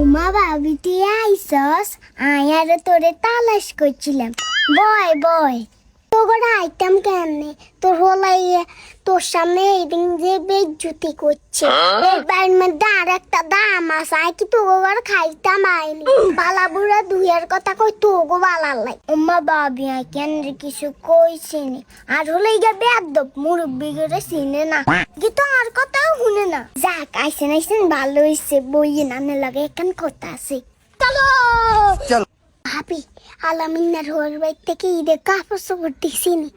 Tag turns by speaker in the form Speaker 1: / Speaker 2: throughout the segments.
Speaker 1: উমা ভাবি আইসস আর তোরে তালাশ করছিলাম। বয় বয় তো তোর আইটেম কেমনে? তোর হলাই তোর সামনে এদিন যে বেজ্জুতি করছে। এর বাড়ির মধ্যে আর একটা দাম আছে। আই কি তোগো আর খাইতাম আইনি? বালা বুড়া দুইয়ের কথা কই বালার লাই। উম্মা বাবি আই কেন কিছু কইছিনি? আর হলে মুরব্বি করে চিনে না। কিন্তু আর কথাও শুনে না। যাক আইসেন আইসেন ভালো হইছে বইয়ে নানে লাগে এখান কথা আছে। চলো!
Speaker 2: চলো।
Speaker 1: ভাবি আলামিনার হোর বাইর থেকে ঈদের কাপড় চোপড় দিছিনি।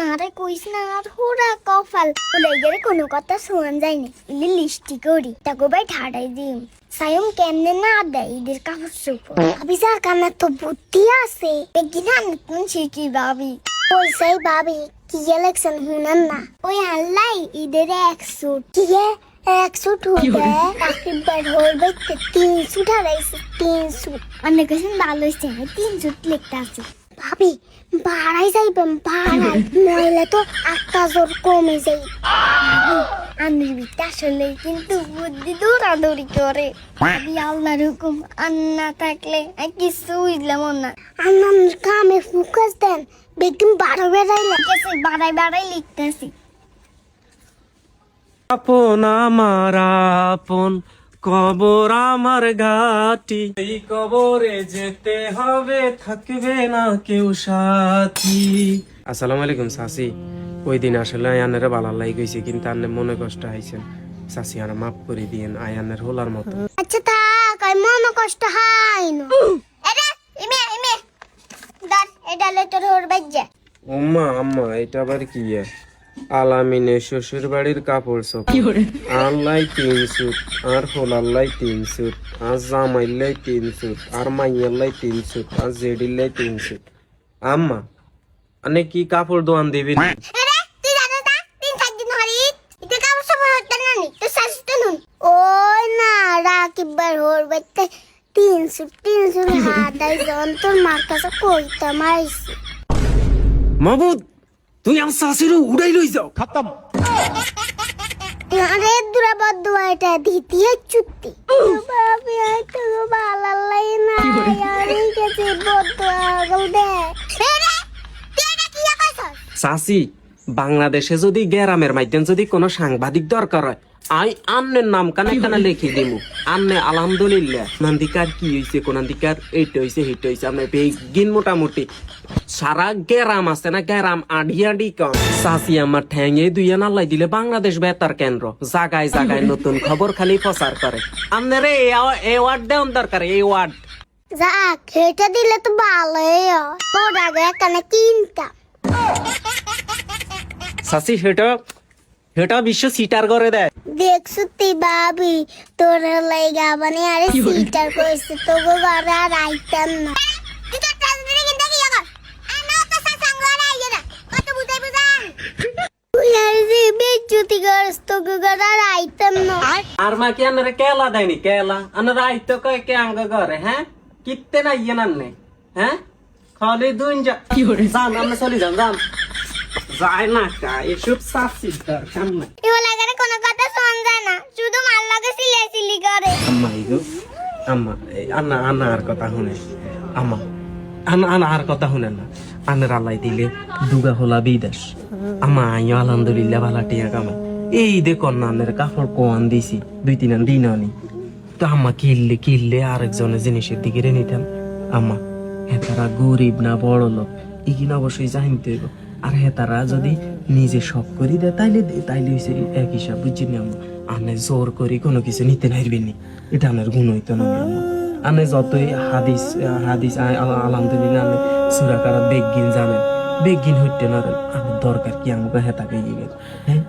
Speaker 1: না রে কইস না আর হোরা কপাল। গেলে কোনো কথা শোনা যায়নি। ইলি লিস্টি করি। তাকে ভাই ঠাড়াই দিম। সায়ম কেমনে না দেয় ঈদের কাপড় চোপড়? ভাবি যা কানা তো বুদ্ধি আছে। একদিন নতুন শিখি ভাবি? ওই ভাবি কি ইলেকশন হুনান না। ওই আল্লাহ ঈদের এক সুট। কি এক সুট হতে রাকিব ভাই হোর বাইতে তিন সুট হারাইছে তিন সুট। অনেক কিছু ভালো হয়েছে আমি তিন সুট লিখতে আছি। ভাবি ভাড়াই যাইবেন ভাড়াই নইলে তো একটা জোর কমে যাই। আমি কিন্তু বুদ্ধি দৌড়াদৌড়ি করে। আল্লাহর হুকুম আন্না থাকলে কিছু বুঝলাম না। আন্নার কামে ফোকাস দেন বেড়াই লাগতেছে বাড়াই বাড়াই লিখতেছি।
Speaker 3: আপন আমার আপন কবর আমার ঘাটি। এই কবরে যেতে হবে থাকবে না কেউ সাথী। আসসালামু আলাইকুম সাসি। ওই দিন আসলে আয়ানের বালাল্লাই গেছে কিন্তু আন্নে মনে কষ্ট আইছেন। সাসি আর মাফ করে দিয়েন আয়ানের হোলার মতো।
Speaker 1: আচ্ছা থাক আর মনে কষ্ট হয় না। এরে ইমে ইমে দাঁড় এটা লে তোর ওর বাজ্যা।
Speaker 3: উম্মা আম্মা এটা আবার কি এ? আলামিনের শ্বশুর বাড়ির কাপড় সব আল্লাই তিন সুট আর হোলাল্লাই তিন সুট আর জামাইল্লাই তিন সুট আর মাইয়াল্লাই তিন সুট আর জেডিল্লাই তিন সুট আম্মা আনে কি কাপড় দোয়ান দিবি?
Speaker 1: হতে তোর মার কাছে
Speaker 3: মাবুদ তুই আমার শাশুড়ি উড়াই লই যাও। খতম।
Speaker 1: আরে দুরা বদ্ধ এটা দ্বিতীয় চুক্তি বাবি আই ভালো লাগে না আর এই গেছে বদ্ধ আগল দে এরে
Speaker 3: বাংলাদেশে যদি গ্রামের মাধ্যমে যদি কোনো সাংবাদিক দরকার হয়, আই আন্নের নাম কানে কানে লিখে দিমু। আন্নে আলহামদুলিল্লাহ। নান্দিকার কি হইছে কোনান্দিকার এইটা হইছে হেইটা হইছে। আমরা বেগিন মোটামুটি। সারা গ্রাম আছে না গ্রাম আডি আডি কম। চাচি আমার ঠ্যাঙে দুইয়া নাল্লাই দিলে বাংলাদেশ বেতার কেন্দ্র। জাগায় জাগায় নতুন খবর খালি প্রচার করে। আপনার এই ওয়ার্ড দেওয়ার দরকার এই ওয়ার্ড।
Speaker 1: যাক এটা দিলে তো ভালোই। তোর আগে এখানে কিনতাম
Speaker 3: চাচি সেটা সেটা বিশ্ব সিটার করে দেয়
Speaker 1: দেখছ তুই ভাবি তোর লাইগা মানে আরে সিটার কইছে তো গো আর না।
Speaker 3: মা কি আনারে কেলা দেয়নি? কেলা। আনারা আইতো কয় কে আঙ্গ ঘরে হ্যাঁ? কিত্তে না ইয়ে নান্নে হ্যাঁ? খালি যা। যান আমরা চলি যান যান। যায় না কা এসব সাসির দরকার নাই।
Speaker 1: এও লাগারে কোনো কথা শোন যায় না শুধু মার লাগে সিলে করে।
Speaker 3: আম্মা ইগো আম্মা এই আন্না আন্না আর কথা শুনে আম্মা আন্না আন্না আর কথা শুনে না আন্নার আল্লাহ দিলে দুগা হলা বিদেশ। আম্মা আইও আলহামদুলিল্লাহ ভালা টিয়া কামাই এই কাপড় কোয়ান দিছি দুই তিন দিন আনি। তো আম্মা কিনলে কিনলে আরেকজনের জিনিসের দিকে রে নিতাম। আম্মা হেতারা গরিব না বড় লোক ইগিন অবশ্যই জানতে হইব আর হেতারা যদি নিজে সব করি দেয়, তাইলে তাইলে হইছে এক হিসাব বুঝছি না আনে জোর করি কোনো কিছু নিতে নাইবেনি এটা আমার গুণ হইতো না আমি যতই হাদিস হাদিস আলহামদুলিল্লাহ আমি সুরাকার বেগিন জানেন। বেগিন হইতে না আমি দরকার কি আমাকে হেতাকে গিয়ে হ্যাঁ?